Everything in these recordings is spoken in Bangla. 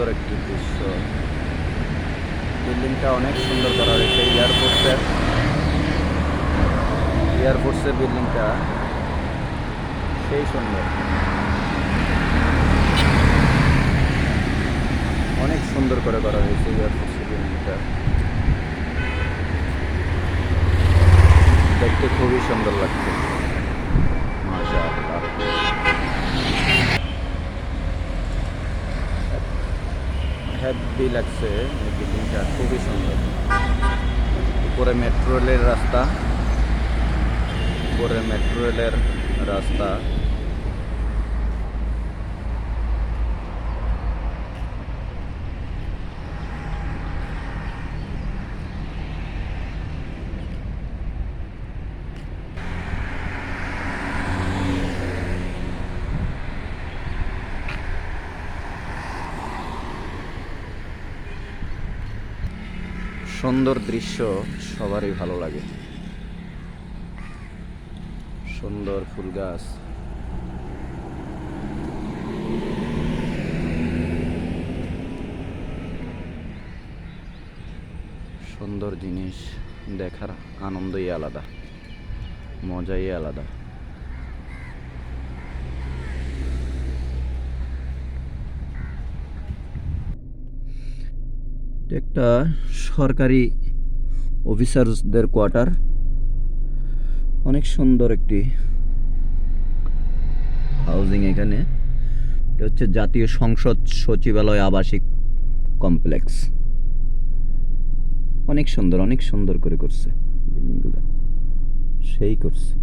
সুন্দর একটি দৃশ্য। বিল্ডিংটা অনেক সুন্দর করা হয়েছে এয়ারফোর্সের এয়ারফোর্সের বিল্ডিংটা সেই সুন্দর। অনেক সুন্দর করে করা হয়েছে এয়ারফোর্সের বিল্ডিংটা। দেখতে খুবই সুন্দর লাগছে। মাশা হ্যাপি লাগছে এই বিল্ডিংটা খুবই সুন্দর। উপরে মেট্রো রেলের রাস্তা উপরে মেট্রো রেলের রাস্তা। সুন্দর দৃশ্য সবারই ভালো লাগে। সুন্দর ফুল গাছ। সুন্দর জিনিস দেখার আনন্দই আলাদা, মজাই আলাদা। একটা সরকারি অফিসারদের কোয়ার্টার। অনেক সুন্দর একটি হাউজিং এখানে। এটা হচ্ছে জাতীয় সংসদ সচিবালয় আবাসিক কমপ্লেক্স। অনেক সুন্দর অনেক সুন্দর করে করছে বিল্ডিংগুলো। সেই করছে।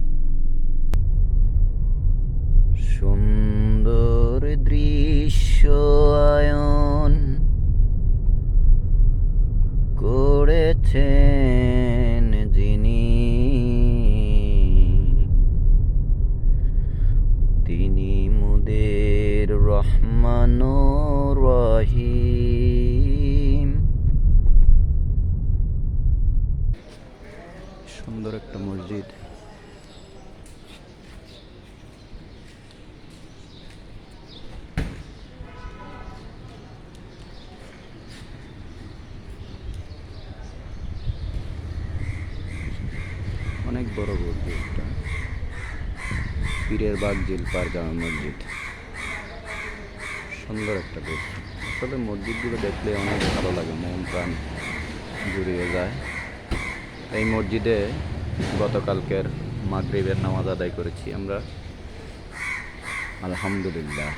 সুন্দর দৃশ্য। করেছেন যিনি। তিনি মুদের রহমান রহিম। সুন্দর একটা মসজিদ অনেক বড় মসজিদটা পীরের বাগ জিলপার জামা মসজিদ। সুন্দর একটা দৃশ্য আসলে মসজিদগুলো দেখলে অনেক ভালো লাগে, মন প্রাণ জুড়িয়ে যায়। এই মসজিদে গতকালকের মাগরিবের নামাজ আদায় করেছি আমরা। আলহামদুলিল্লাহ।